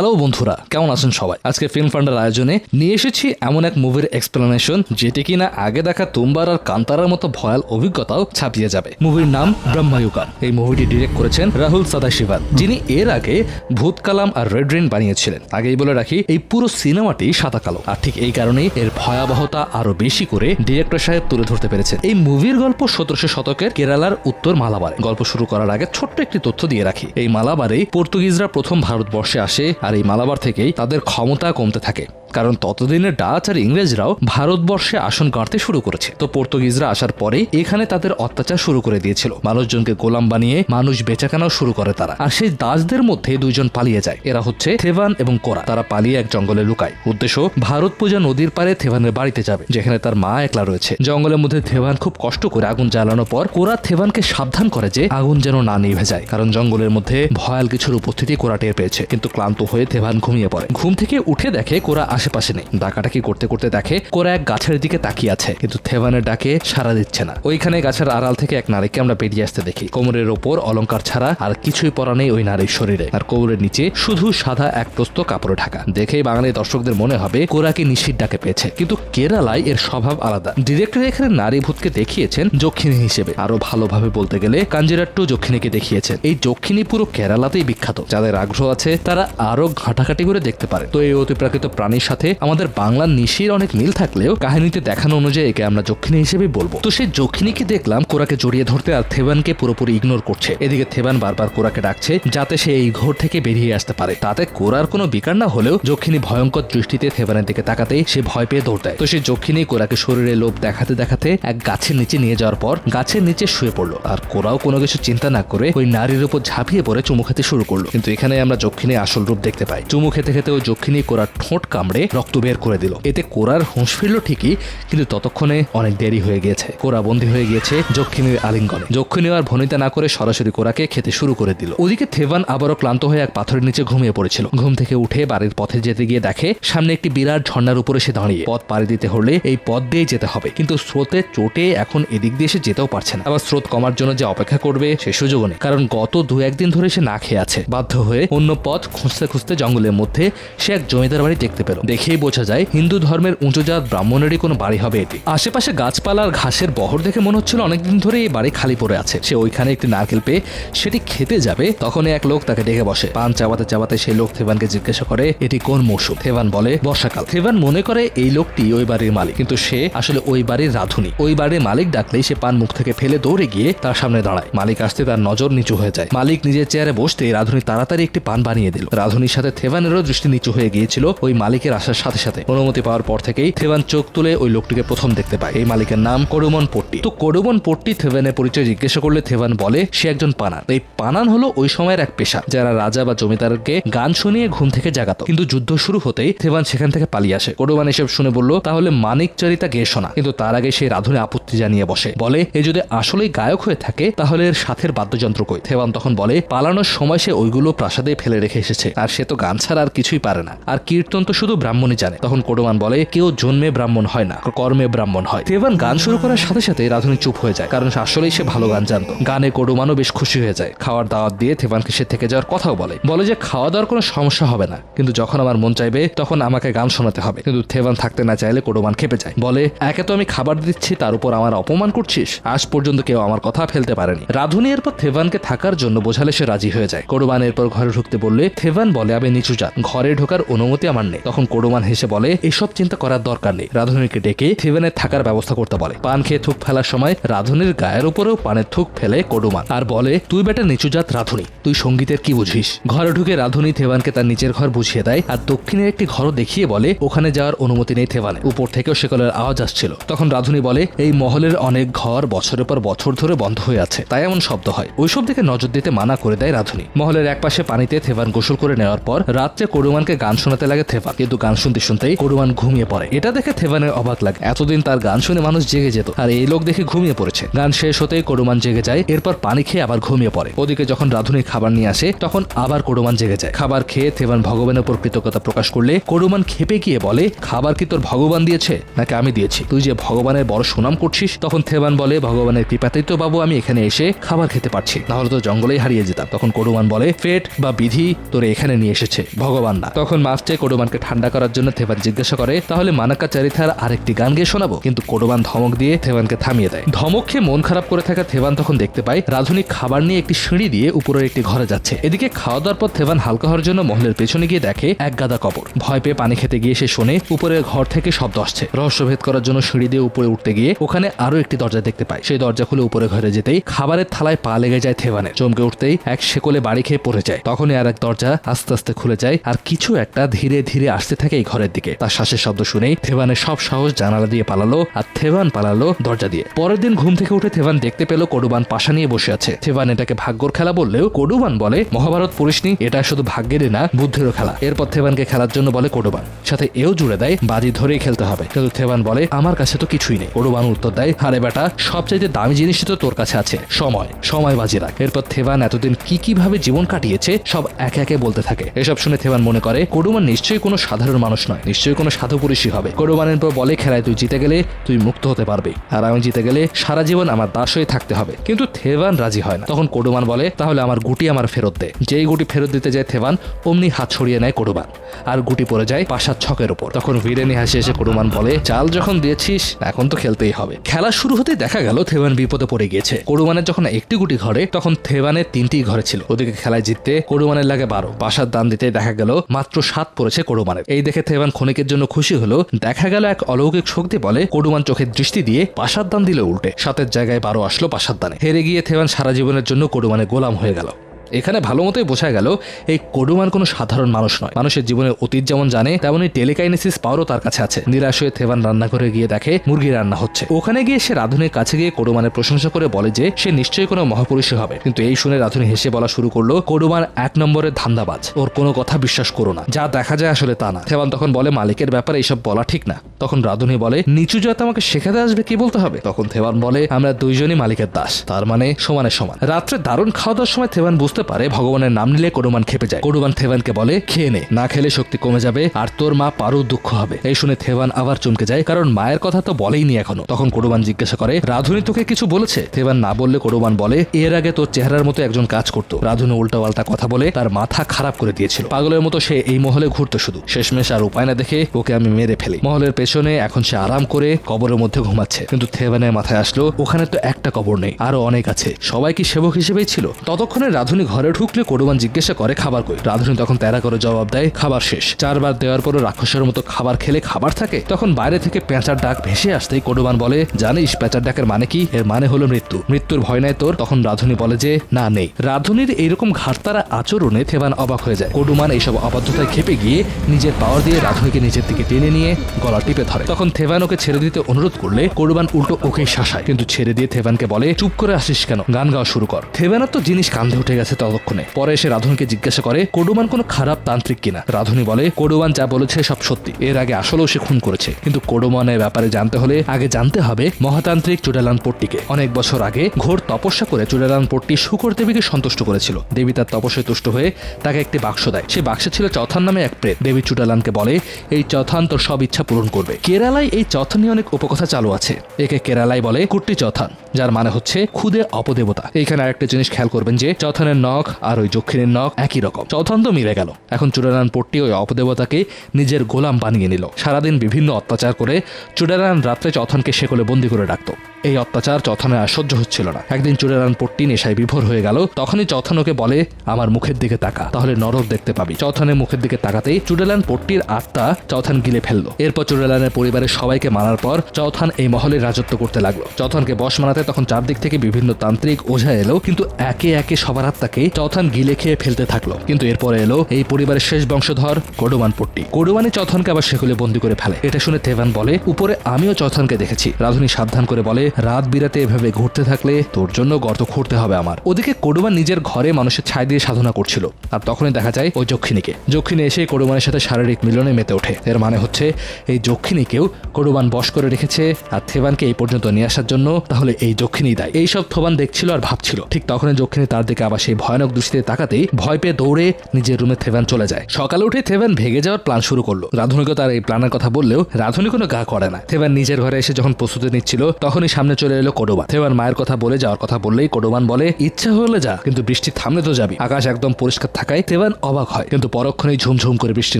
Hello বন্ধুরা, কেমন আছেন সবাই? আজকে ফিল্ম ফান্ডের আয়োজনে নিয়ে এসেছি এমন এক মুভির এক্সপ্লেনেশন যেটি কিনা আগে দেখা তুম্বার আর কান্তারার মতো ভয়াল অভিজ্ঞতাও ছাপিয়ে যাবে। মুভির নাম ব্রহ্মায়ুকান। এই মুভিটি ডিরেক্ট করেছেন রাহুল সাদাশিবান, যিনি এর আগে ভূত কালাম আর রেড রেন বানিয়েছিলেন। আগেই বলে রাখি, এই পুরো সিনেমাটি সাদা কালো আর ঠিক এই কারণেই এর ভয়াবহতা আরও বেশি করে ডিরেক্টর সাহেব তুলে ধরতে পেরেছেন। এই মুভির গল্প সতেরোশো শতকের কেরালার উত্তর মালাবারে। গল্প শুরু করার আগে ছোট্ট একটি তথ্য দিয়ে রাখি। এই মালাবারেই পর্তুগিজরা প্রথম ভারতবর্ষে আসে আর এই মালাবার থেকেই তাদের ক্ষমতা কমতে থাকে। কারণ ততদিনে ডাচ আর ইংরেজরাও ভারতবর্ষে আসন গাঁড়তে শুরু করেছে। তো পর্তুগিজরা আসার পরেই এখানে তাদের অত্যাচার শুরু করে দিয়েছিল। মানুষজনকে গোলাম বানিয়ে মানুষ বেচাকেনাও শুরু করে তারা। আর সেই দাসদের মধ্যে দুইজন পালিয়ে যায়। এরা হচ্ছে থেভান এবং কোরা। তারা পালিয়ে এক জঙ্গলে লুকায়। উদ্দেশ্য, ভারত পূজা নদীর পারে থেভানের বাড়িতে যাবে, যেখানে তার মা একলা রয়েছে। জঙ্গলের মধ্যে থেভান খুব কষ্ট করে আগুন জ্বালানোর পর কোরা থেভানকে সাবধান করে যে আগুন যেন না নিভে যায়। কারণ জঙ্গলের মধ্যে ভয়াল কিছুর উপস্থিতি কোরা টের পেয়েছে। কিন্তু ক্লান্ত হয়ে থেভান ঘুমিয়ে পড়ে। ঘুম থেকে উঠে দেখে কোরা আশেপাশে নেই। ডাকাটাকি করতে করতে দেখে কোরা এক গাছের দিকে তাকিয়ে আছে, কিন্তু থেভানের ডাকে সাড়া দিচ্ছে না। ওইখানে গাছের আড়াল থেকে এক নারীকে আমরা বেরিয়ে আসতে দেখি। কোমরের ওপর অলংকার ছাড়া আর কিছুই পরা নেই ওই নারীর শরীরে। আর কোমরের নিচে শুধু সাদা এক প্রস্ত কাপড়ে ঢাকা। দেখেই বাঙালি দর্শকদের মনে হবে কোরাকে নিশির ডাকে পেয়েছে। কিন্তু কেরালায় এর স্বভাব আলাদা। ডিরেক্টর এখানে নারী ভূতকে দেখিয়েছেন যক্ষিণী হিসেবে। আরও ভালোভাবে বলতে গেলে কাঞ্জিরাট্টু যক্ষিণীকে দেখিয়েছেন। এই যক্ষিণী পুরো কেরালাতেই বিখ্যাত। যাদের আগ্রহ আছে, তারা আরও ঘাটাঘাটি করে দেখতে পারে। তো এই অতিপ্রাকৃত প্রাণীর সাথে আমাদের বাংলার নিশির অনেক মিল থাকলেও কাহিনীতে দেখানো অনুযায়ী একে আমরা যক্ষিণী হিসেবে বলব। তো সেই যক্ষিণীকে দেখলাম কোরাকে জড়িয়ে ধরতে আর থেবানকে পুরোপুরি ইগনোর করছে। এদিকে থেবান বারবার কোরাকে ডাকছে যাতে সে এই ঘোর থেকে বেরিয়ে আসতে পারে। তাতে কোরার কোনো বিকার না হলেও যক্ষিণী ভয়ঙ্কর দৃষ্টিতে থেবানের দিকে তাকাতেই সে ভয় পেয়ে দৌড় দেয়। তো সে যক্ষিণী কোরাকে শরীরে লোভ দেখাতে দেখাতে এক গাছের নিচে নিয়ে যাওয়ার পর গাছের নিচে শুয়ে পড়ল। আর কোরাও কোনো কিছু চিন্তা না করে ওই নারীর উপর ঝাঁপিয়ে পড়ে চুমু খেতে শুরু করল। কিন্তু এখানে আমরা যক্ষিণী আসল রূপ দেখতে পাই। চুমু খেতে খেতে ওই যক্ষিণী কোরার ঠোঁট কামড়ে রক্ত বের করে দিল। এতে কোরার হুঁশ ফিরল ঠিকই, কিন্তু ততক্ষণে অনেক দেরি হয়ে গিয়েছে। কোরা বন্দী হয়ে গিয়েছে যক্ষিণীর আলিঙ্গনে। যক্ষিণী আর ভনিতা না করে সরাসরি কোরাকে খেতে শুরু করে দিল। ওদিকে থেভান আবারও ক্লান্ত হয়ে এক পাথরের নিচে ঘুমিয়ে পড়েছিল। ঘুম থেকে উঠে বাড়ির পথে যেতে গিয়ে দেখে সামনে একটি বিরাট ঝর্ণার উপরে সে দাঁড়িয়ে। পথ পাড়ি দিতে হলে এই পথ দিয়ে যেতে হবে। কিন্তু স্রোতের চোটে এখন এদিক দিয়ে সে যেতেও পারছে না। আবার স্রোত কমার জন্য যে অপেক্ষা করবে সে সুযোগ নেই। কারণ গত দু একদিন ধরে সে না খেয়ে আছে। বাধ্য হয়ে অন্য পথ খুঁজতে খুঁজতে জঙ্গলের মধ্যে সে এক জমিদার বাড়ি দেখতে পেল। দেখেই বোঝা যায় হিন্দু ধর্মের উঁচুজাত ব্রাহ্মণেরই কোনো বাড়ি হবে এটি। আশেপাশে গাছপালা আর ঘাসের বহর দেখে মনে হচ্ছিল অনেকদিন ধরে এই বাড়ি খালি পড়ে আছে। সে ওইখানে একটি নারকেল পেয়ে সেটি খেতে যাবে তখন এক লোক তাকে ডেকে বসে। পান চাবাতে চাবাতে সেই লোক থেবানকে জিজ্ঞাসা করে, এটি কোন মৌসুম? থেবান বলে, বর্ষাকাল। থেবান মনে করে এই লোকটি ওই বাড়ির মালিক, কিন্তু সে আসলে ওই বাড়ির রাধুনি। ওই বাড়ির মালিক ডাকলেই সে পান মুখ থেকে ফেলে দৌড়ে গিয়ে তার সামনে দাঁড়ায়। মালিক আসতে তার নজর নিচু হয়ে যায়। মালিক নিজের চেয়ারে বসতে রাধুনি তাড়াতাড়ি একটি পান বানিয়ে দিল। রাধুনির সাথে থেভানেরও দৃষ্টি নিচু হয়ে গিয়েছিল। ওই মালিকের আসার সাথে সাথে অনুমতি পাওয়ার পর থেকেই থেভান চোখ তুলে ওই লোকটিকে প্রথম দেখতে পায়। এই মালিকের নাম করুমন পট্টি। তো করুমন পট্টি থেভানের পরিচয় জিজ্ঞাসা করলে থেভান বলে, সে একজন পানান। এই পানান হলো ওই সময়ের এক পেশা, যারা রাজা বা জমিদারকে গান শুনিয়ে ঘুম থেকে জাগাতো। কিন্তু যুদ্ধ শুরু হতেই থেভান সেখান থেকে পালিয়ে আসে। করুমান এসব শুনে বলল, তাহলে মানিক চরিতা গেয়ে শোনা। কিন্তু তার আগে সে রাধুনি আপত্তি জানিয়ে বসে। বলে, এ যদি আসলেই গায়ক হয়ে থাকে, তাহলে এর সাথের বাদ্যযন্ত্র কই? থেভান তখন বলে, পালানোর সময় সে ওইগুলো প্রাসাদে ফেলে রেখে এসেছে, আর সে তো গান ছাড়া আর কিছুই পারে না। আর কীর্তন তো শুধু ব্রাহ্মণই জানে। তখন কোডমান বলে, কেউ জন্মে ব্রাহ্মণ হয় না, কর্মে ব্রাহ্মণ হয়। থেভান গান শুরু করার সাথে সাথে রাধুনি চুপ হয়ে যায়, কারণ আসলেই সে ভালো গান জানতো। গানে কোডমানও বেশ খুশি হয়ে যায়। খাওয়ার দাওয়াত দিয়ে থেভানকে সে থেকে যাওয়ার কথাও বলে। বলে যে খাওয়া দাওয়ার কোনো সমস্যা হবে না, কিন্তু যখন আমার মন চাইবে, তখন আমাকে গান শোনাতে হবে। কিন্তু থেভান থাকতে না চাইলে কোডমান খেপে যায়। বলে, একে তো আমি খাবার দিচ্ছি, তার উপর আমার অপমান করছিস? আজ পর্যন্ত কেউ আমার কথা ফেলতে পারেনি। রাধুনি এরপর থেভানকে থাকার জন্য বোঝালে সে রাজি হয়ে যায়। কোডমান এরপর ঘরে ঢুকতে বললে থেভান বলে, আমি নিচু যান ঘরে ঢোকার অনুমতি আমার নেই। তখন কোডমান হেসে বলে, এসব চিন্তা করার দরকার নেই। রাধুনিকে ডেকে থেভেনের থাকার ব্যবস্থা করতে বলে। পান খেয়ে থুক ফেলার সময় রাধুনির গায়ের উপরেও পানের থুক ফেলে কোডমান আর বলে, তুই বেটা নিচুজাত রাধুনি, তুই সঙ্গীতের কি বুঝিস? ঘরে ঢুকে রাধুনি থেভানকে তার নিচের ঘর বুঝিয়ে দেয় আর দক্ষিণের একটি ঘরও দেখিয়ে বলে, ওখানে যাওয়ার অনুমতি নেই থেভানে। উপর থেকেও সেকলের আওয়াজ আসছিল। তখন রাধুনি বলে, এই মহলের অনেক ঘর বছরের পর বছর ধরে বন্ধ হয়ে আছে, তাই এমন শব্দ হয়। ওইসব দিকে নজর দিতে মানা করে দেয় রাধুনি। মহলের এক পাশে পানিতে থেভান গোসল করে নেওয়ার পর রাত্রে করুমানকে গান শোনাতে লাগে থেভান। কিন্তু গান শুনতে শুনতেই করুমান ঘুমিয়ে পড়ে। এটা দেখে থেভানের অবাক লাগে। এতদিন তার গান শুনে মানুষ জেগে যেত আর এই লোক দেখে ঘুমিয়ে পড়েছে। গান শেষ হতেই করুমান জেগে যায়, এরপর পানি খেয়ে আবার ঘুমিয়ে পড়ে। ওদিকে যখন রাধুনি খাবার নিয়ে আসে, তখন আবার করুমান জেগে যায়। খাবার খেয়ে থেভান ভগবানের উপর কৃতজ্ঞতা প্রকাশ করলে করুমান খেপে গিয়ে বলে, খাবার কি তোর ভগবান দিয়েছে? নাকি আমি দিয়েছি? তুই যে ভগবানের বড় সুনাম করছিস? তখন থেবান বলে, ভগবানের কৃপাতেই তো বাবু আমি এখানে এসে খাবার খেতে পারছি। নাহলে তো জঙ্গলেই হারিয়ে যেতাম। তখন করুমান বলে, ফেট বা বিধি তোরে এখানে নিয়ে এসেছে। ভগবান না। তখন মাস্টে করুমানকে ঠান্ডা করার জন্য থেবান জিজ্ঞাসা করে, তাহলে মানাকা চারিথার আরেকটি গান গিয়ে শোনাবো? কিন্তু করুমান ধমক দিয়ে থেবানকে থামিয়ে দেয়। ধমক খেয়ে মন খারাপ করে থাকা থেবান তখন দেখতে পায়, রাধুনি খাবার নিয়ে একটি সিঁড়ি দিয়ে উপরের একটি ঘরে যাচ্ছে। এদিকে খাওয়া দাওয়ার পর থেবান হালকা হওয়ার জন্য মহলের পেছনে গিয়ে দেখে এক গাদা কবর। ভয় পেয়ে পানি খেতে গিয়ে সে শোনে, উপরের ঘর থেকে শব্দ আসছে। রহস্যভেদ করার জন্য সিঁড়ি দিয়ে উপরে উঠতে গিয়ে ওখানে আরও একটি দরজা দেখতে পায়। সেই দরজা খুলে উপরে ঘরে যেতেই খাবারের থালায় পা লেগে যায় থেবানের। চমকে উঠতেই এক শেকলে বাড়ি খেয়ে পড়ে যায়। তখনই আর এক দরজা আস্তে আস্তে খুলে যায় আর কিছু একটা ধীরে ধীরে আসতে থাকে এই ঘরের দিকে। তার শ্বাসের শব্দ শুনেই থেবানের সব সাহস জানালা দিয়ে পালালো আর থেবান পালালো দরজা দিয়ে। পরের দিন ঘুম থেকে উঠে থেবান দেখতে পেল কডুবান পাশা নিয়ে বসে আছে। থেবান এটাকে ভাগ্যর খেলা বললেও কডুবান বলে, মহাভারত পড়িসনি এটা শুধু ভাগ্যেরই না, বুদ্ধেরও খেলা। এরপর থেবানকে খেলার জন্য বলে কডুবান সাথে এও জুড়ে দেয়, বাজি ধরেই খেলতে হবে। কিন্তু থেবান বলে, আমার কাছে তো কিছুই নেই। কডুবান উত্তর দেয়, হারে বেটা, সবচাইতে দামি জিনিসই তো তোর কাছে আছে, সময়। সময় বাজি রাখ। এরপর থেবান এতদিন কি কীভাবে জীবন কাটিয়েছে, সব একে একে বলতে থাকে। এসব শুনে থেবান মনে করে কডুবান নিশ্চয়ই কোনো সাধারণ মানুষ নয়। নিশ্চয়ই কোনো সাধু পুরুষই হবে। কডুমানের পর বলে খেলায় তুই জিতে গেলে তুই মুক্ত হতে পারবি। আর আমি জিতে গেলে সারা জীবন আমার দাস হয়ে থাকতে হবে। কিন্তু থেবান রাজি হয় না। তখন কডুমান বলে, তাহলে আমার গুটি আমার ফেরত দে। যেই গুটি ফেরত দিতে যায় থেবান অমনি হাত ছড়িয়ে নেয় কডুমান আর গুটি পড়ে যায় পাশার ছকের ওপর তখন বীরেনি হাসি এসে কডুমান বলে, চাল যখন দিয়েছিস, এখন তো খেলতেই হবে। খেলা শুরু হতে দেখা গেল থেবান বিপদে পড়ে গিয়েছে। কডুমানের যখন একটি গুটি ঘরে, তখন থেবানের তিনটি ঘরে ছিল। ওদিকে খেলায় জিততে কডুমানের লাগে বারো। পাশার দান দিতে দেখা গেল, মাত্র সাত পড়েছে কডুমানের এই দেখে থেবান ক্ষণিকের জন্য খুশি হলো। দেখা গেল এক অলৌকিক শক্তি বলে কডুমান চোখের দৃষ্টি দিয়ে পাশার দান দিলে উল্টে। সাতের জায়গায় বারো আসলো পাশার দানে হেরে গিয়ে থেবান সারা জীবনের জন্য কডুমানে গোলাম হয়ে গেল। এখানে ভালো মতোই বোঝা গেল, এই কডুমান কোনো সাধারণ মানুষ নয়। মানুষের জীবনের অতীত যেমন জানে তেমনই টেলিকাইনেসিস পাওয়ারও তার কাছে আছে। নিরাশ হয়ে থেবান রান্নাঘরে গিয়ে দেখে মুরগি রান্না হচ্ছে। ওখানে গিয়ে সে রাধুনির কাছে গিয়ে কডুমানের প্রশংসা করে বলে যে, সে নিশ্চয়ই কোনো মহাপুরুষই হবে। কিন্তু এই শুনে রাধুনি হেসে বলা শুরু করল, কডুমান এক নম্বরের ধান্দাবাজ। ওর কোনো কথা বিশ্বাস করো না। যা দেখা যায় আসলে তা না। থেবান তখন বলে, মালিকের ব্যাপারে এইসব বলা ঠিক না। তখন রাধুনি বলে, নিচু জাত আমাকে শেখাতে আসবে, কি বলতে হবে? তখন থেবান বলে, আমরা দুইজনই মালিকের দাস। তার মানে সমানে সমান। রাত্রে দারুণ খাওয়া দাওয়ার সময় থেবান বুঝতে পারে, ভগবানের নাম নিলে কডুমান খেপে যায়। কডুমান থেবানকে বলে, খেয়ে নে, না খেলে শক্তি কমে যাবে আর তোর মা পারু দুঃখ হবে। এই শুনে থেবান আবার চমকে যায়, কারণ মায়ের কথা তো বলেইনি এখনও। তখন কডুমান জিজ্ঞাসা করে, রাধুনি তোকে কিছু বলেছে? থেবান না বললে কডুমান বলে, এর আগে তোর চেহারার মতো একজন কাজ করতো। রাধুনি উল্টা পাল্টা কথা বলে তার মাথা খারাপ করে দিয়েছিল। পাগলের মতো সে এই মহলে ঘুরতো শুধু। শেষমেশ আর উপায় না দেখে ওকে আমি মেরে ফেলি। মহলের পেছনে এখন সে আরাম করে কবরের মধ্যে ঘুমাচ্ছে। কিন্তু থেবানের মাথায় আসলো, ওখানে তো একটা কবর নেই, আরও অনেক আছে। সবাই কি সেবক হিসেবেই ছিল? ততক্ষণে রাধুনি ঘরে ঢুকলে কডুমান জিজ্ঞাসা করে, খাবার কই? রাধুনি তখন তেরা করে জবাব দেয়, খাবার শেষ। চারবার দেওয়ার পরও রাক্ষসের মতো খাবার খেলে খাবার থাকে। তখন বাইরে থেকে পেঁচার ডাক ভেসে আসতেই কডুমান বলে, জানিস, পেঁচার ডাকের মানে কি? এর মানে হলো মৃত্যু। মৃত্যুর ভয় নাই তোর? তখন রাধুনি বলে যে, না, নেই। রাধুনির এইরকম ঘাটতারা আচরণে থেবান অবাক হয়ে যায়। কডুমান এইসব অবাধ্যতায় খেপে গিয়ে নিজের পাওয়ার দিয়ে রাধুনিকে নিজের দিকে টেনে নিয়ে গলা টিপে ধরে। তখন থেবান ওকে ছেড়ে দিতে অনুরোধ করলে কডুবান উল্টো ওকে শাসায়, কিন্তু ছেড়ে দিয়ে থেবানকে বলে, চুপ করে আসিস কেন? গান গাওয়া শুরু কর। থেবানের তো জিনিস কান্ধে উঠে গেছে ততক্ষণে পরে এসে রাধুনকে জিজ্ঞাসা করে কডুমান কোনো খারাপ তান্ত্রিক কিনা রাধুনি বলে কডুমান যা বলেছে সব সত্যি। এর আগে আসলেও সে খুন করেছে। কিন্তু কডুমানের ব্যাপারে জানতে হলে আগে জানতে হবে মহাতান্ত্রিক চুডালান পট্টিকে। অনেক বছর আগে ঘোর তপস্যা করে চুডালান পট্টি শুকর দেবীকে সন্তুষ্ট করেছিল। দেবী তার তপস্যায় তুষ্ট হয়ে তাকে একটি বাক্স দেয়। সেই বাক্সে ছিল চথান নামে এক প্রেত। দেবী চুডালানকে বলে, এই চথান তোর সব ইচ্ছা পূরণ করবে। কেরালায় এই চথান নিয়ে অনেক উপকথা চালু আছে। একে কেরালায় বলে কুট্টি চথান, যার মানে হচ্ছে খুদে অপদেবতা। এইখানে আরেকটা জিনিস খেয়াল করবেন যে, চথানের নখ আর ওই দক্ষিণের নখ একই রকম। চথান তো মিলে গেল। এখন চুডালান পট্টি ওই অপদেবতাকে নিজের গোলাম বানিয়ে নিল। সারাদিন বিভিন্ন অত্যাচার করে চুডালান রাত্রে চথানকে সেকলে বন্দি করে রাখতো। এই অত্যাচার চথনের আর সহ্য হচ্ছিল না। একদিন চুডালান পট্টি নেশায় বিভোর হয়ে গেল। তখনই চথন ওকে বলে, আমার মুখের দিকে তাকা, তাহলে নরক দেখতে পাবি। চথনের মুখের দিকে তাকাতেই চুডালান পট্টির আত্মা চথন গিলে ফেলল। এরপর চুডালানের পরিবারের সবাইকে মারার পর চৌথান এই মহলে রাজত্ব করতে লাগল। চৌথানকে বশ মানাতে তখন চারদিক থেকে বিভিন্ন তান্ত্রিক ওঝা এলো, কিন্তু একে একে সবার আত্মাকে তাকে চথান গিলে খেয়ে ফেলতে থাকল। কিন্তু এরপরে এলো এই পরিবারের শেষ বংশধর কোডোমান পট্টি। কোডোমানি চথানকে আবার সেগুলো বন্দি করে ফেলে। এটা শুনে থেভান বলে, উপরে আমিও চথানকে দেখেছি। রাধুনি সাবধান করে বলে, রাত বিরাতে এভাবে ঘুরতে থাকলে তোর জন্য গর্ত খুঁড়তে হবে আমার। ওদিকে কোডোমান নিজের ঘরে মানুষের ছাই দিয়ে সাধনা করছিল। আর তখনই দেখা যায় ওই যক্ষিণীকে। যক্ষিণী এসে কোডোমানের সাথে শারীরিক মিলনে মেতে ওঠে। এর মানে হচ্ছে, এই যক্ষিণীকেও কোডোমান বশ করে রেখেছে আর থেবানকে এই পর্যন্ত নিয়ে আসার জন্য তাহলে এই যক্ষিণী দায়। এইসব থোবান দেখছিল আর ভাবছিল। ঠিক তখনই যক্ষিণী তার দিকে আবার সেই ভয়ানক দৃষ্টিতে তাকাতেই ভয় পেয়ে দৌড়ে নিজের রুমে থেভান চলে যায়। সকালে উঠে থেভান ভেঙে যাওয়ার প্ল্যান শুরু করল। রাধুনিকে তার এই প্ল্যানের কথা বললেও রাধুনি কোনো গা করে না। থেভান নিজের ঘরে এসে যখন প্রস্তুতি নিচ্ছিল, তখনই সামনে চলে এলো কোডোবান। থেভান মায়ের কথা বলে যাওয়ার কথা বললেই কোডোবান বলে, ইচ্ছা হলে যা, কিন্তু বৃষ্টি থামলে তো যাবি। আকাশ একদম পরিষ্কার থাকায় থেভান অবাক হয়, কিন্তু পরক্ষণেই ঝুমঝুম করে বৃষ্টি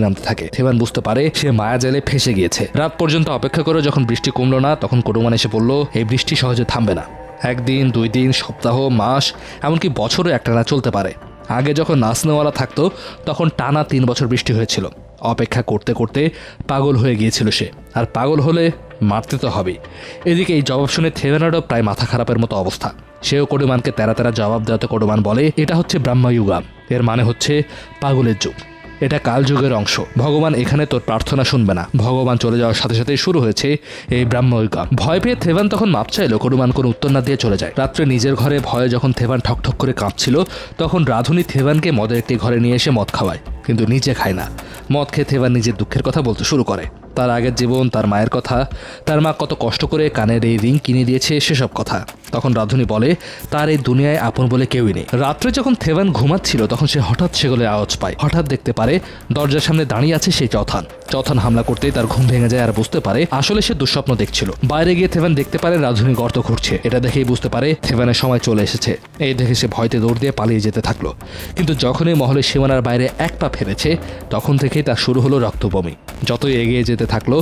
নামতে থাকে। থেভান বুঝতে পারে সে মায়া জেলে ফেসে গিয়েছে। রাত পর্যন্ত অপেক্ষা করে যখন বৃষ্টি কমলো না, তখন কোডোমান এসে বলল, এই বৃষ্টি সহজে থামবে না। একদিন, দুই দিন, সপ্তাহ, মাস, এমনকি বছরও একটানা চলতে পারে। আগে যখন নাচনেওয়ালা থাকতো, তখন টানা তিন বছর বৃষ্টি হয়েছিল। অপেক্ষা করতে করতে পাগল হয়ে গিয়েছিল সে। আর পাগল হলে মারতে তো হবেই। এদিকে এই জবাব শুনে থেভেনারও প্রায় মাথা খারাপের মতো অবস্থা। সেও কোডুমানকে তেরা তেরা জবাব দেওয়াতে কোডুমান বলে, এটা হচ্ছে ব্রাহ্মযুগাম। এর মানে হচ্ছে পাগলের যুগ। এটা কালযুগের অংশ। ভগবান এখানে তোর প্রার্থনা শুনবে না। ভগবান চলে যাওয়ার সাথে সাথেই শুরু হয়েছে এই ব্রাহ্মিক ভয় পেয়ে থেভান তখন মাপ চাইল করুমান কোনো উত্তর না দিয়ে চলে যায়। রাত্রে নিজের ঘরে ভয়ে যখন থেভান ঠকঠক করে কাঁপছিল, তখন রাধুনী থেভানকে মদের একটি ঘরে নিয়ে এসে মদ খাওয়ায়। কিন্তু নিজে খায় না। মদ খেতে থেভান নিজের দুঃখের কথা বলতে শুরু করে। তার আগের জীবন, তার মায়ের কথা, তার মা কত কষ্ট করে কানের এই রিং কিনে দিয়েছে সেসব কথা। তখন রাধুনি বলে, তার এই দুনিয়ায় আপন বলে কেউই নেই। রাত্রে যখন থেভান ঘুমাচ্ছিল, তখন সে হঠাৎ সেগুলো আওয়াজ পায়। হঠাৎ দেখতে পারে, দরজার সামনে দাঁড়িয়ে আছে সেই চথান। চথান হামলা করতেই তার ঘুম ভেঙে যায় আর বুঝতে পারে, আসলে সে দুঃস্বপ্ন দেখছিল। বাইরে গিয়ে থেভান দেখতে পারে, রাধুনি গর্ত ঘুরছে এটা দেখেই বুঝতে পারে থেভানের সময় চলে এসেছে। এই দেখে সে ভয়তে দৌড় দিয়ে পালিয়ে যেতে থাকল। কিন্তু যখনই মহলের সীমানার বাইরে এক পা ফেলেছে তখন থেকেই তার শুরু হলো রক্তবমি। যতই এগিয়ে যেতে থাকল,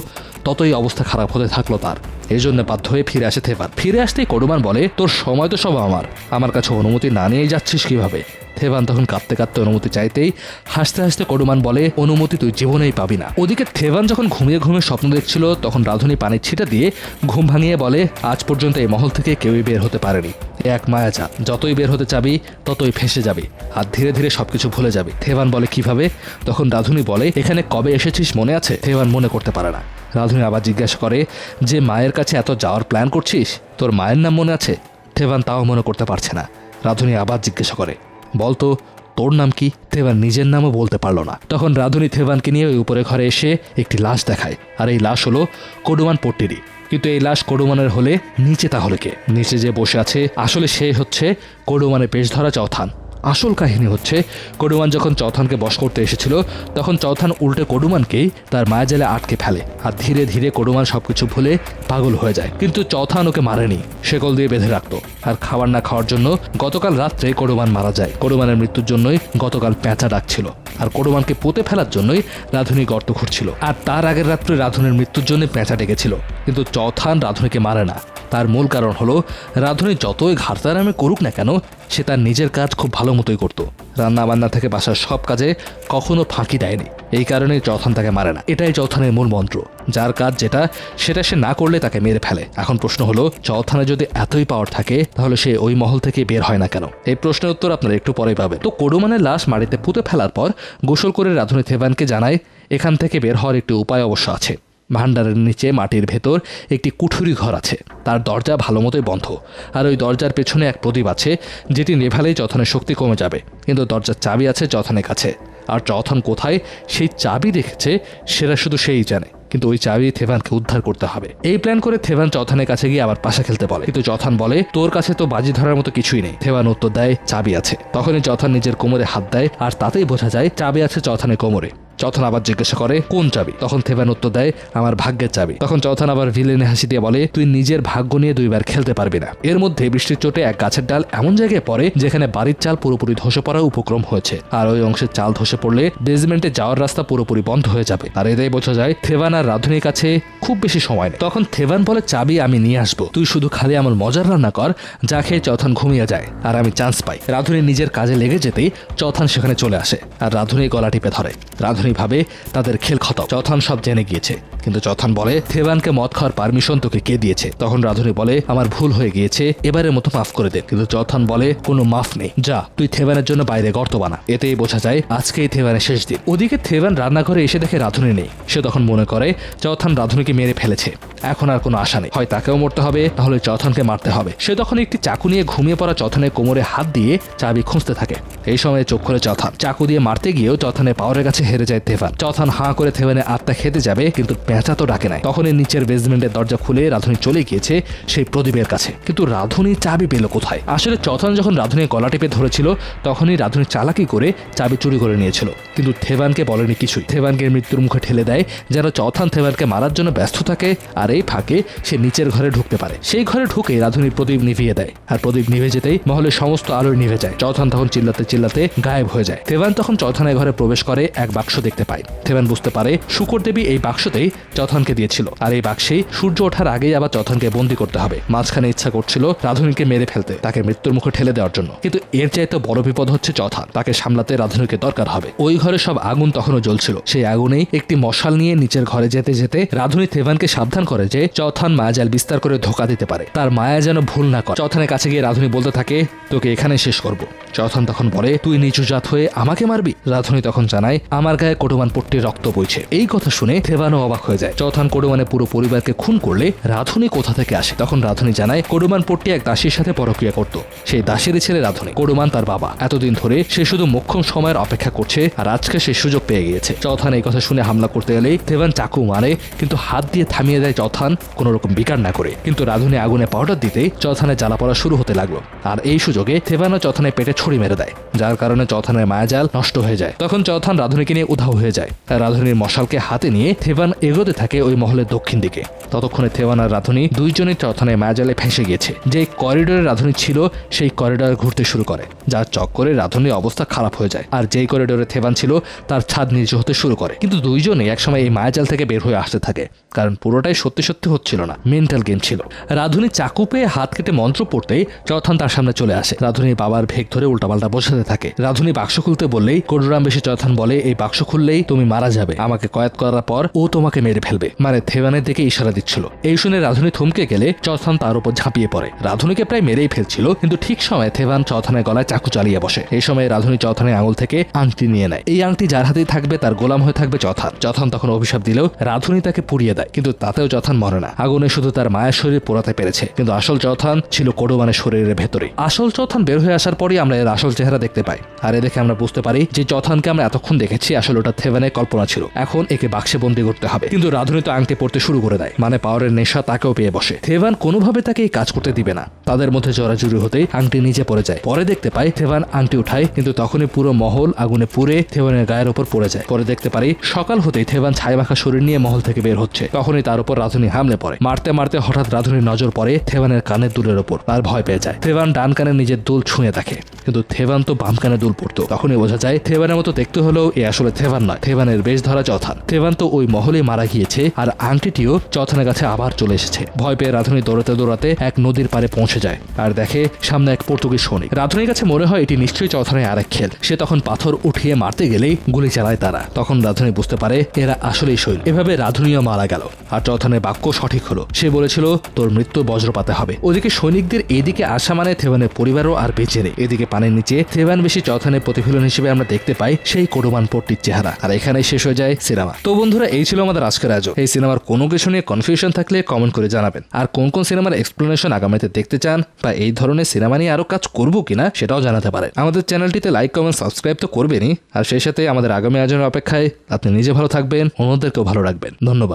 ততই অবস্থা খারাপ হতে থাকল তার। এই জন্য বাধ্য হয়ে ফিরে আসে থেবার। ফিরে আসতেই করুমান বলে, তোর সময় তো সব আমার। আমার কাছে অনুমতি না নিয়ে যাচ্ছিস কীভাবে? থেভান তখন কাঁদতে কাঁদতে অনুমতি চাইতেই হাসতে হাসতে করুমান বলে, অনুমতি তুই জীবনেই পাবি না। ওদিকে থেবান যখন ঘুমিয়ে ঘুমিয়ে স্বপ্ন দেখছিল, তখন রাধুনি পানির ছিটা দিয়ে ঘুম ভাঙিয়ে বলে, আজ পর্যন্ত এই মহল থেকে কেউই বের হতে পারেনি। এক মায়া চা যতই বের হতে চাবি, ততই ফেসে যাবি, আর ধীরে ধীরে সবকিছু ভুলে যাবি। থেবান বলে, কীভাবে? তখন রাধুনি বলে, এখানে কবে এসেছিস মনে আছে? থেবান মনে করতে পারে না। রাধুনি আবার জিজ্ঞাসা করে, যে মায়ের কাছে এত যাওয়ার প্ল্যান করছিস? তোর মায়ের নাম মনে আছে? থেবান তাও মনে করতে পারছে না। রাধুনি আবার জিজ্ঞাসা করে বলতো, তোর নাম কি? থেভান নিজের নামও বলতে পারল না। তখন রাধুনী থেভানকে নিয়ে ওই উপরে ঘরে এসে একটি লাশ দেখায়। আর এই লাশ হলো কডুমান পট্টিরই। কিন্তু এই লাশ কডুমানের হলে নিচে তাহলে কে? নিচে যে বসে আছে, আসলে সে হচ্ছে কডুমানের পেশ ধরা চৌথান। আসল কাহিনী হচ্ছে কডুমান যখন চৌথানকে বশ করতে এসেছিল, তখন চৌথান উল্টে কডুমানকেই তার মায়াজালে আটকে ফেলে আর ধীরে ধীরে কডুমান সবকিছু ভুলে পাগল হয়ে যায়। কিন্তু চৌথান ওকে মারেনি, শেকল দিয়ে বেঁধে রাখত আর খাবার না খাওয়ার জন্য গতকাল রাত্রে কডুমান মারা যায়। কডুমানের মৃত্যুর জন্যই গতকাল পেঁচা ডাকছিল আর কডুমানকে পুঁতে ফেলার জন্যই রাধুনি গর্ত খুঁড়ছিল। আর তার আগের রাত্রে রাধুনির মৃত্যুর জন্য পেঁচা ডেকেছিল। কিন্তু চৌথান রাধুনিকে মারে না। তার মূল কারণ হলো, রাধুনি যতই ঘাটতারামে করুক না কেন, সে তার নিজের কাজ খুব ভালো মতোই করতো। রান্নাবান্না থেকে বাসার সব কাজে কখনো ফাঁকি দেয়নি। এই কারণেই চৌথান তাকে মারে না। এটাই চৌথানের মূল মন্ত্র। যার কাজ যেটা, সেটা সে না করলে তাকে মেরে ফেলে। এখন প্রশ্ন হলো চৌথানে যদি এতই পাওয়ার থাকে, তাহলে সে ওই মহল থেকে বের হয় না কেন? এই প্রশ্নের উত্তর আপনারা একটু পরেই পাবেন। তো কোডুমানের লাশ মাটিতে পুঁতে ফেলার পর গোসল করে রাধুনি থেবানকে জানায়, এখান থেকে বের হওয়ার একটি উপায় অবশ্য আছে। ভান্ডারের নিচে মাটির ভেতর একটি কুঠুরি ঘর আছে। তার দরজা ভালো মতোই বন্ধ। আর ওই দরজার পেছনে এক প্রদীপ আছে, যেটি নেভালেই যথনের শক্তি কমে যাবে। কিন্তু দরজার চাবি আছে যথনের কাছে। আর যথন কোথায়, সেই চাবি রেখেছে সেটা শুধু সেই জানে। কিন্তু ওই চাবি থেভানকে উদ্ধার করতে হবে। এই প্ল্যান করে থেভান চথানের কাছে গিয়ে আবার পাশা খেলতে বলে। কিন্তু যথান বলে, তোর কাছে তো বাজি ধরার মতো কিছুই নেই। থেভান উত্তর দেয়, চাবি আছে। তখনই যথান নিজের কোমরে হাত দেয়, আর তাতেই বোঝা যায়, চাবি আছে চথানের কোমরে। চথন আবার জিজ্ঞাসা করে, কোন চাবি? তখন থেভান উত্তর দেয়, আমার ভাগ্যের চাবি। তখন চথন আবার ভিলেনে হাসি দিয়ে বলে, তুই নিজের ভাগ্য নিয়ে দুইবার খেলতে পারবি না। এর মধ্যে বৃষ্টির চোটে এক গাছের ডাল এমন জায়গায় পড়ে, যেখানে বাড়ির চাল পুরোপুরি ধসে পড়ার উপক্রম হয়েছে। আর ওই অংশের চাল ধসে পড়লে বেসমেন্টে যাওয়ার রাস্তা পুরোপুরি বন্ধ হয়ে যাবে। আর এটাই বোঝা যায় থেভান আর রাধুনির কাছে খুব বেশি সময় নেই। তখন থেভান বলে, চাবি আমি নিয়ে আসব। তুই শুধু খালি আমার মজার রান্না কর, যা খেয়ে চথন ঘুমিয়ে যায়। আর আমি চান্স পাই। রাধুনি নিজের কাজে লেগে যেতেই চথান সেখানে চলে আসে। আর রাধুনি গলা টিপে ধরে। রাধুনি রাধুনী ভাবে তাদের খেল খতম। চথান সব জেনে গিয়েছে। কিন্তু চথান বলে, থেবানকে মদ খাওয়ার পারমিশন তোকে কে দিয়েছে? তখন রাধুনী বলে, আমার ভুল হয়ে গিয়েছে, এবারের মতো মাফ করে দে। কিন্তু চথান বলে, কোনো মাফ নেই। যা, তুই থেবানের জন্য বাইরে গর্ত বানা। এতেই বোঝা যায়, আজকেই থেবানের শেষ দিন। ওদিকে থেবান রান্নাঘরে এসে দেখে রাধুনী নেই। সে তখন মনে করে, চথান রাধুনীকে মেরে ফেলেছে। এখন আর কোনো আশা নেই। হয় তাকেও মরতে হবে তাহলে চথানকে মারতে হবে। সে তখন একটি চাকু নিয়ে ঘুমিয়ে পড়া চথানের কোমরে হাত দিয়ে চাবি খুঁজতে থাকে। এই সময় চোখ খুলে চথান চাকু দিয়ে মারতে গিয়েও চথানের পাওয়ারের কাছে হেরে যায় থেভান চথান হাঁ করে থেভানের আত্মা খেতে যাবে, কিন্তু পেঁচা তো ডাকে নাই। তখনই নিচের বেসমেন্টের দরজা খুলে রাধুনী চলে গিয়েছে সেই প্রদীপের কাছে। কিন্তু রাধুনী চাবি পেল কোথায়? আসলে চথান যখন রাধুনীর গলা টেপে ধরেছিল, তখনই রাধুনী চালাকি করে চাবি চুরি করে নিয়েছিল। কিন্তু থেভানকে বলেনি কিছুই। থেভানকে মৃত্যুর মুখে ঠেলে দেয়, যেন চথান থেভানকে মারার জন্য ব্যস্ত থাকে, আর এই ফাঁকে সে নিচের ঘরে ঢুকতে পারে। সেই ঘরে ঢুকে রাধুনী প্রদীপ নিভিয়ে দেয়। আর প্রদীপ নিভে যেতেই মহলের সমস্ত আলো নিভে যায়। চথান তখন চিল্লাতে চিল্লাতে গায়েব হয়ে যায়। থেভান তখন চৌথানের ঘরে প্রবেশ করে এক বাক্স দেখতে পায়। থেভান বুঝতে পারে শুকর দেবী এই বাক্সতেই চৌথানকে দিয়েছিল। আর এই বাক্সেই সূর্য ওঠার আগেই আবার চৌথানকে বন্দি করতে হবে। মাঝখানে ইচ্ছা করছিল রাধুনীকে মেরে ফেলতে, তাকে মৃত্যুর মুখে ঠেলে দেওয়ার জন্য। কিন্তু এর চাইতে বড় বিপদ হচ্ছে চৌথান। তাকে সামলাতে রাধুনীকে দরকার হবে। ওই ঘরে সব আগুন তখনও জ্বলছিল। সেই আগুনেই একটি মশাল নিয়ে নিচের ঘরে যেতে যেতে রাধুনী থেভানকে সাবধান করে যে চৌথান মায়াজাল বিস্তার করে ধোকা দিতে পারে। তার মায়া যেন ভুল না করে। চৌথানের কাছে গিয়ে রাধুনী বলতে থাকে, তোকে এখানে শেষ করব। চৌথান তখন বলে তুই নিচু জাত হয়ে আমাকে মারবি? রাধুনী তখন জানায়, আমার গায়ে কোটমান পট্টির রক্ত বইছে। এই কথা শুনে থেভানও অবাক হয়ে যায়। চৌথান কোডুমানে পুরো পরিবারকে খুন করলে রাধুনী কোথা থেকে আসে? তখন রাধুনী জানায় কোডুমান পট্টি এক দাসীর সাথে পরক্রিয়া করত। সেই দাসেরই ছেলে রাধুনী। কোডুমান তার বাবা। এতদিন ধরে সে শুধু মোক্ষম সময়ের অপেক্ষা করছে আর আজকে সে সুযোগ পেয়ে গিয়েছে। চৌথান এই কথা শুনে হামলা করতে গেলেই থেভান চাকু মারে, কিন্তু হাত দিয়ে থামিয়ে দেয় চৌথান কোনো রকম বিকার না করে। কিন্তু রাধুনী আগুনে পাউডার দিতে চৌথানে জ্বালা পড়া শুরু হতে লাগল। আর এই সুযোগে থেভানও চৌথানের পেটে ছড়ি মেরে দেয়। যার কারণে চৌথানের মায়াজাল নষ্ট হয়ে যায়। তখন চৌথান রাধুনীকে নিয়ে উধাও হয়ে যায়। রাধুনীর মশালকে হাতে নিয়ে থেভান এগোতে থাকে ওই মহলের দক্ষিণ দিকে। ততক্ষণে থেভান আর রাধুনী দুইজনই চৌথানের মায়াজালে ফেঁসে গিয়েছে। যে করিডোরে রাধুনী ছিল, সেই করিডোর ঘুরতে শুরু করে, যার চক্করে রাধুনীর অবস্থা খারাপ হয়ে যায়। আর যেই করিডোরে থেভান ছিল, তার ছাদ নিচু হতে শুরু করে। কিন্তু দুইজনে একসময় এই মায়াজাল থেকে বের হয়ে আসতে থাকে, কারণ পুরোটাই সত্যি সত্যি হচ্ছিল না, মেন্টাল গেম ছিল। রাধুনী চাকু পেয়ে হাত কেটে মন্ত্র পড়তেই চৌথান তার সামনে চলে আসে। রাধুনীর বাবার ভেগ ধরে উল্টাপাল্টা বসাতে থাকে। রাধুনী বাক্স খুলতে বললেই করুরাম বেশি চৌথান বলে, এই বাক্স খুললেই তুমি মারা যাবে। আমাকে কয়েদ করার পর ও তোমাকে মেরে ফেলবে। মানে থেভানের দিকে ইশারা দিচ্ছিল। এই শুনে রাধুনী থমকে গেলে চৌথান তার উপর ঝাঁপিয়ে পড়ে। রাধুনীকে প্রায় মেরেই ফেলছিল, কিন্তু ঠিক সময় থেভান চৌথানের গলায় চাকু চালিয়ে বসে। এই সময় রাধুনী চৌথানের আঙুল থেকে আংটি নিয়ে নেয়। এই আংটি যার হাতেই থাকবে তার গোলাম হয়ে থাকবে চথান চথান তখন অভিশাপ দিলেও রাধুনী তাকে পুড়িয়ে দেয়, কিন্তু তাতেও চথান মরে না। আগুনে শুধু তার মায়ের শরীর পোড়াতে পেরেছে, কিন্তু আসল চৌথান ছিল কোডোমানের শরীরের ভেতরে আসল চৌথান বের হয়ে আসার পরই আমরা এর আসল চেহারা দেখতে পাই। আর এ দেখে আমরা বুঝতে পারি যে চথানকে আমরা এতক্ষণ দেখেছি, আসলে ওটা থেভেনের কল্পনা ছিল। এখন একে বাক্সে বন্দি করতে হবে। কিন্তু রাধুনী তো আংটি পড়তে শুরু করে দেয়। মানে পাওয়ারের নেশা তাকেও পেয়ে বসে। থেভান কোনোভাবে তাকে এই কাজ করতে দিবে না। তাদের মধ্যে জোরাজুরি হতেই আংটি নিচে পড়ে যায়। পরে দেখতে পাই থেভান আংটি উঠায়, কিন্তু তখনই পুরো মহল আগুনে পুড়ে থেভানের গায়ের ওপর পড়ে যায়। পরে দেখতে পারি সকাল হতেই থেভান ছাই মাখা শরীর নিয়ে মহল থেকে বের হচ্ছে। তখনই তার উপর রাধুনী হামলে পড়ে। মারতে মারতে হঠাৎ রাধুনীর নজর পড়ে থেভানের কানের দুলের ওপর। আর ভয় পেয়ে যায়। থেভান ডান কানে নিজের দুল ছুঁয়ে দেখে। কিন্তু থেভান তো বাম কানে দুল পড়তো। তখনই বোঝা যায় থেভানের মতো দেখতে হলেও এ আসলে থেভান নয়। থেভানের বেশ ধরা চথান। থেভান তো ওই মহলে মারা গিয়েছে আর আংটিটিও চথানের কাছে আবার চলে এসেছে। ভয় পেয়ে রাধুনী দৌড়াতে দৌড়াতে এক নদীর পারে পৌঁছে যায় আর দেখে সামনে এক পর্তুগিজ সৈনিক রাধুনীর কাছে মনে হয় এটি নিশ্চয়ই চথানের আরেক খেল। সে তখন পাথর উঠিয়ে মারতে গেলেই গুলি চালায় তারা। তখন রাধুনী বুঝতে পারে এরা আসলেই সৈন্য। এভাবে রাধুনীও মারা গেল আর চথানের বাক্য সঠিক হলো। সে বলেছিল, তোর মৃত্যু বজ্রপাতে হবে। ওদিকে সৈনিকদের এদিকে আসা মানে থেভানের পরিবারও আর বেঁচে নেই। এদিকে পানির নিচে থেভান বেশি চথানের প্রতিফলন হিসেবে আমরা দেখতে পাই সেই কোডোমান পট্টির চেহারা। আর এখানেই শেষ হয়ে যায় সিনেমা। তো বন্ধুরা, এই ছিল আমাদের আজকের আয়োজন। এই সিনেমার কোনো কিছু নিয়ে কনফিউশন থাকলে কমেন্ট করে জানাবেন। আর কোন কোন সিনেমার এক্সপ্লেনেশন আগামীতে দেখতে চান বা এই ধরনের সিনেমা নিয়ে আরও কাজ করব কিনা সেটাও জানাতে পারেন। আমাদের চ্যানেলটিতে লাইক কমেন্ট সাবস্ক্রাইব তো করবেনই। আর সেই সাথে আমাদের আগামী আয়োজনের অপেক্ষায় আপনি নিজে ভালো থাকবেন, অন্যদেরকেও ভালো রাখবেন। ধন্যবাদ।